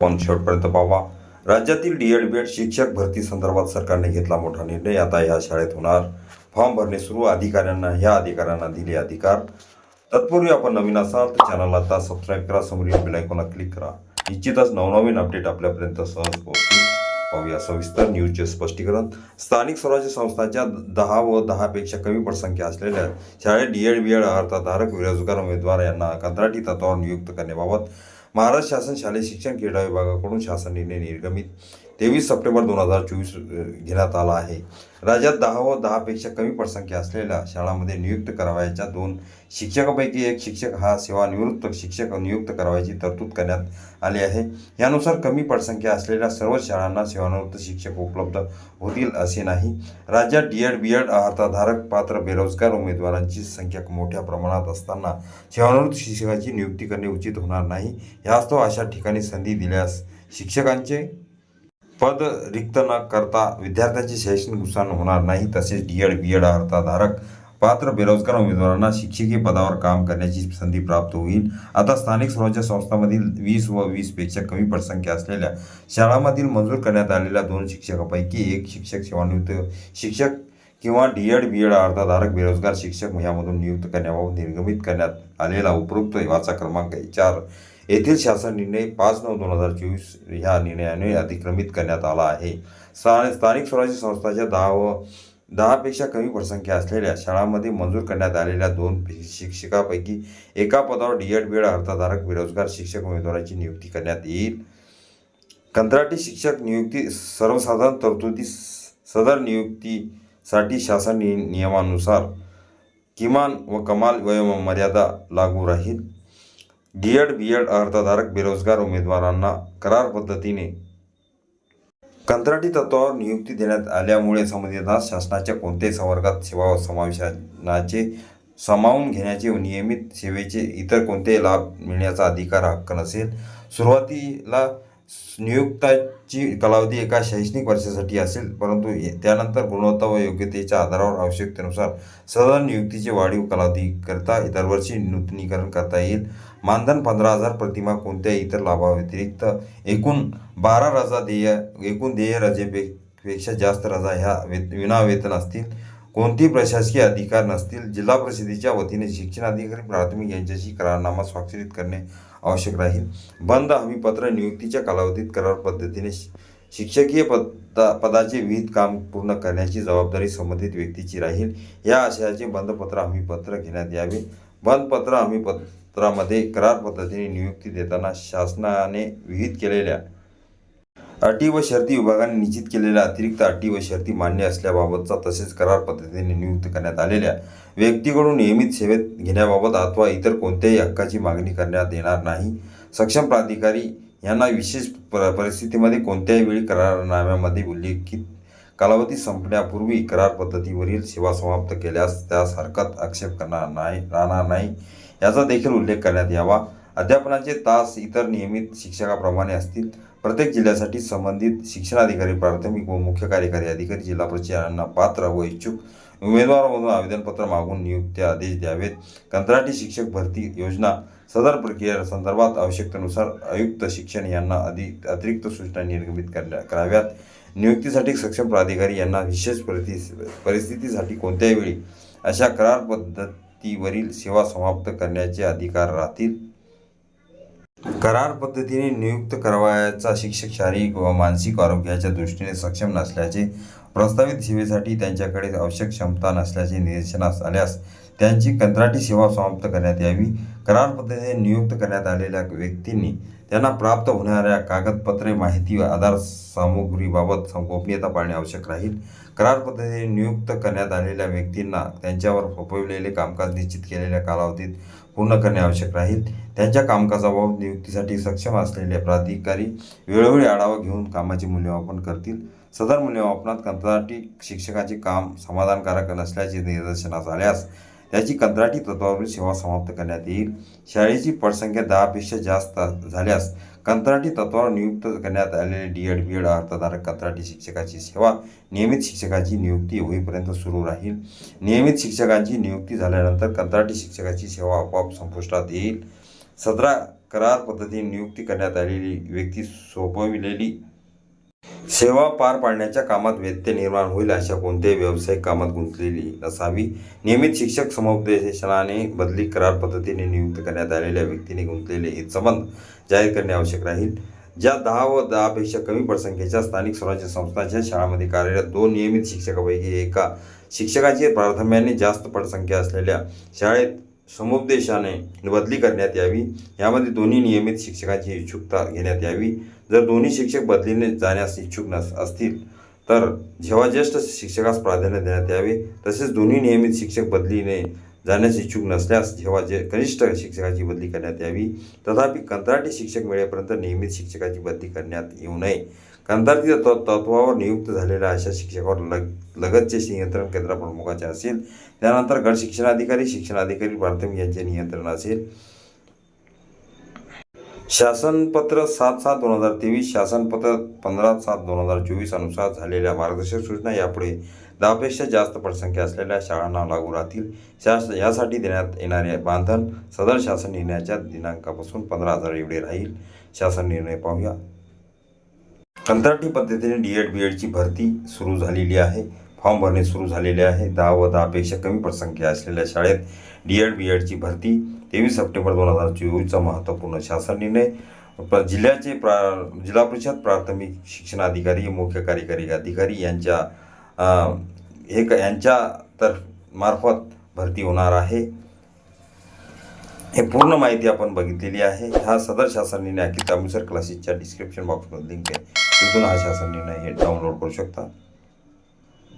पण शेवटपर्यंत पाहावा. राज्यातील डी एड बी एड शिक्षक भरती संदर्भात सरकारने घेतला मोठा निर्णय. आता या शाळेत होणार. फॉर्म भरणे सुरू. अधिकाऱ्यांना ह्या अधिकाऱ्यांना दिले अधिकार. तत्पूर्वी आपण नवीन असाल तर चॅनलला आता सबस्क्राईब करा. समोरील बेल आयकॉनला क्लिक करा. निश्चितच नवनवीन अपडेट आपल्यापर्यंत सहज पोहोचतील पाहूया सविस्तर न्यूजचे स्पष्टीकरण. स्थानिक स्वराज्य संस्थांच्या दहा व दहापेक्षा कमी पटसंख्या असलेल्या शाळेत डी एड बी एड अर्थधारक बेरोजगार उमेदवार यांना कंत्राटी तत्वावर नियुक्त करण्याबाबत महाराष्ट्र शासन शालेय शिक्षण क्रीडा विभागाकडून शासन निर्णय निर्गमित तेवीस सप्टेंबर दोन हजार चोवीस घेण्यात आला आहे. राज्यात दहा व दहापेक्षा कमी पटसंख्या असलेल्या शाळांमध्ये नियुक्त करावयाच्या दोन शिक्षकापैकी एक शिक्षक हा सेवानिवृत्त शिक्षक नियुक्त करावयाची तरतूद करण्यात आली आहे. यानुसार कमी पटसंख्या असलेल्या सर्व शाळांना सेवानिवृत्त शिक्षक उपलब्ध होतील असे नाही. राज्यात डी एड बी एड अर्थधारक पात्र बेरोजगार उमेदवारांची संख्या मोठ्या प्रमाणात असताना सेवानिवृत्त शिक्षकाची नियुक्ती करणे उचित होणार नाही. यास्तव अशा ठिकाणी संधी दिल्यास शिक्षकांचे पद रिक्त न करता विद्यार्थ्यांचे शैक्षणिक नुकसान होणार नाही तसेच डी एड बी एड अर्थाधारक पात्र बेरोजगार उमेदवारांना शिक्षकीय पदावर काम करण्याची संधी प्राप्त होईल. आता स्थानिक स्वराज्य संस्थांमधील वीस व वीसपेक्षा कमी पटसंख्या असलेल्या शाळांमधील मंजूर करण्यात आलेल्या दोन शिक्षकापैकी एक शिक्षक सेवानिवृत्त शिक्षक किंवा डी एड बी एड अर्थधारक बेरोजगार शिक्षक यामधून नियुक्त करण्याबाबत निर्गमित करण्यात आलेला उपरोक्त वाचा क्रमांक चार. येथील शासन निर्णय पाच नऊ दोन हजार चोवीस ह्या निर्णयाने अतिक्रमित करण्यात आला आहे. स्था स्थानिक स्वराज्य संस्थांच्या दहा व दहापेक्षा कमी पटसंख्या असलेल्या शाळांमध्ये मंजूर करण्यात आलेल्या दोन शिक्षकापैकी एका पदावर डी एड बी अर्थधारक बेरोजगार शिक्षक उमेदवाराची नियुक्ती करण्यात येईल. कंत्राटी शिक्षक नियुक्ती सर्वसाधारण तरतुदी सदर नियुक्तीसाठी शासन नियमानुसार किमान व कमाल वयोमर्यादा लागू राहील. डीएड बी एड अर्थधारक बेरोजगार उमेदवारांना करार पद्धतीने कंत्राटी तत्वावर नियुक्ती देण्यात आल्यामुळे संबंधितांना शासनाच्या कोणत्याही संवर्गात सेवा समावेशनाचे सामावून घेण्याचे व नियमित सेवेचे इतर कोणतेही लाभ मिळण्याचा अधिकार हक्क नसेल. सुरुवातीला नियुक्ताची कालावधी एका शैक्षणिक वर्षासाठी असेल परंतु त्यानंतर गुणवत्ता व योग्यतेच्या आधारावर आवश्यकतेनुसार सदर नियुक्तीचे वाढीव कालावधीकरता दरवर्षी नूतनीकरण करता येईल. मानधन पंधरा हजार प्रतिमा कोणत्याही इतर लाभाव्यतिरिक्त एकूण बारा रजा देय एकूण देय रजेपे पेक्षा जास्त रजा ह्या वे विनावेतन असतील. कोणती प्रशासकीय अधिकार नसतील जिल्हा परिषदेच्या वतीने शिक्षणाधिकारी प्राथमिक यांच्याशी करारनामा स्वाक्षरित करणे आवश्यक राहील. बंद हमीपत्र नियुक्तीच्या कालावधीत करार पद्धतीने शि- शिक्षकीय पदा पदाचे विहित काम पूर्ण करण्याची जबाबदारी संबंधित व्यक्तीची राहील. या आशयाचे बंदपत्र हमीपत्र घेण्यात यावे. बंदपत्र हमीपत्रामध्ये करार पद्धतीने नियुक्ती देताना शासनाने विहित केलेल्या अटी व शर्ती विभागाने निश्चित केलेल्या अतिरिक्त अटी व शर्ती मान्य असल्याबाबतचा तसेच करार पद्धतीने नियुक्त करण्यात आलेल्या व्यक्तीकडून नियमित सेवेत घेण्याबाबत अथवा इतर कोणत्याही हक्काची मागणी करण्यात येणार नाही. सक्षम प्राधिकारी यांना विशेष पर परिस्थितीमध्ये कोणत्याही वेळी करारनाम्यामध्ये उल्लेखित कालावधी संपण्यापूर्वी करार पद्धतीवरील सेवा समाप्त केल्यास त्यास हरकत आक्षेप करणार नाही राहणार नाही. याचा देखील उल्लेख करण्यात यावा. अध्यापनाचे तास इतर नियमित शिक्षकाप्रमाणे असतील. प्रत्येक जिल्ह्यासाठी संबंधित शिक्षणाधिकारी प्राथमिक व मुख्य कार्यकारी अधिकारी जिल्हा परिषदांना पात्र व इच्छुक उमेदवारामधून आवेदनपत्र मागून नियुक्ती आदेश द्यावेत. कंत्राटी शिक्षक भरती योजना सदर प्रक्रिये संदर्भात आवश्यकतेनुसार आयुक्त शिक्षण यांना अधिक अतिरिक्त सूचना निर्गमित करण्या कराव्यात. नियुक्तीसाठी सक्षम प्राधिकारी यांना विशेष परिस्थिती परिस्थितीसाठी कोणत्याही वेळी अशा करार पद्धतीवरील सेवा समाप्त करण्याचे अधिकार राहतील. करार पद्धतीने नियुक्त करावयाचा शिक्षक शारीरिक व मानसिक आरोग्याच्या दृष्टीने सक्षम नसल्याचे प्रस्तावित सेवेसाठी त्यांच्याकडे आवश्यक क्षमता नसल्याचे निदर्शनास आल्यास त्यांची कंत्राटी सेवा समाप्त करण्यात यावी. करार पद्धतीने नियुक्त करण्यात आलेल्या व्यक्तींनी त्यांना प्राप्त होणाऱ्या कागदपत्रे माहिती व आधार सामुग्रीबाबत गोपनीयता पाळणे आवश्यक राहील. करार पद्धतीने नियुक्त करण्यात आलेल्या व्यक्तींना त्यांच्यावर फोपविलेले कामकाज निश्चित केलेल्या कालावधीत पूर्ण करणे आवश्यक राहील. त्यांच्या कामकाजाबाबत नियुक्तीसाठी सक्षम असलेले प्राधिकारी वेळोवेळी आढावा घेऊन कामाचे मूल्यमापन करतील. सदर मूल्यमापनात कंत्राटी शिक्षकाचे काम समाधानकारक नसल्याचे निदर्शनास आल्यास त्याची कंत्राटी तत्वावरील सेवा समाप्त करण्यात येईल. शाळेची पटसंख्या दहापेक्षा जास्त झाल्यास कंत्राटी तत्वावर नियुक्त करण्यात आलेले डी एड बी एड अर्थधारक कंत्राटी शिक्षकाची सेवा नियमित शिक्षकाची नियुक्ती होईपर्यंत सुरू राहील. नियमित शिक्षकांची नियुक्ती झाल्यानंतर कंत्राटी शिक्षकाची सेवा आपोआप संपुष्टात येईल. सदरा करार पद्धतीने नियुक्ती करण्यात आलेली व्यक्ती सोपविलेली सेवा पार पाडण्याच्या कामात व्यत्यय निर्माण होईल अशा कोणत्याही व्यावसायिक कामात गुंतलेली नसावी. नियमित शिक्षक समुपदेशनाने बदली करार पद्धतीने नियुक्त करण्यात आलेल्या व्यक्तीने गुंतलेले हितसंबंध जाहीर करणे आवश्यक राहील. ज्या दहा व दहापेक्षा कमी पटसंख्येच्या स्थानिक स्वराज्य संस्थांच्या शाळांमध्ये कार्यरत दोन नियमित शिक्षकापैकी एका शिक्षकाची प्राथम्याने जास्त पटसंख्या असलेल्या शाळेत समुपदेशाने बदली करण्यात यावी. यामध्ये दोन्ही नियमित शिक्षकांची इच्छुकता घेण्यात यावी. जर दोन्ही शिक्षक बदलीने जाण्यास इच्छुक नस असतील तर जेव्हा ज्येष्ठ शिक्षकास प्राधान्य देण्यात यावे तसेच दोन्ही नियमित शिक्षक बदलीने जाण्यास इच्छुक नसल्यास जेव्हा जे कनिष्ठ शिक्षकाची बदली करण्यात यावी तथापि कंत्राटी शिक्षक मिळेपर्यंत नियमित शिक्षकाची बदली करण्यात येऊ नये. कंत्राटी तत्वावर नियुक्त झालेल्या अशा शिक्षकावर लग लगतचे नियंत्रण केंद्र प्रमुखाचे असेल. त्यानंतर गट शिक्षणाधिकारी शिक्षणाधिकारी प्राथमिक यांचे नियंत्रण असेल. शासनपत्र सात सात दोन हजार तेवीस शासनपत्र पंधरा सात दोन हजार चोवीस अनुसार झालेल्या मार्गदर्शक सूचना यापुढे दहापेक्षा जास्त पटसंख्या असलेल्या शाळांना लागू राहतील. शास यासाठी देण्यात येणारे बांधन सदर शासन निर्णयाच्या दिनांकापासून पंधरा हजार एवढे राहील. शासन निर्णय पाहूया. कंत्राटी पद्धतीने डी एड बी एडची भरती सुरू झालेली आहे. फॉर्म भरणे सुरू झालेले आहे. दहा व दहापेक्षा कमी पटसंख्या असलेल्या शाळेत डी एड बी एडची भरती तेवीस सप्टेंबर दोन हजार चोवीसचा महत्त्वपूर्ण शासन निर्णय. जिल्ह्याचे प्रा जिल्हा परिषद प्राथमिक शिक्षणाधिकारी मुख्य कार्यकारी अधिकारी यांच्या हे यांच्या तर मार्फत भरती होणार आहे. हे पूर्ण माहिती आपण बघितलेली आहे. हा सदर शासन निर्णय अखिल अमृतसर क्लासेसच्या डिस्क्रिप्शन बॉक्समध्ये लिंक आहे. तिथून हा शासन निर्णय हे डाउनलोड करू शकता.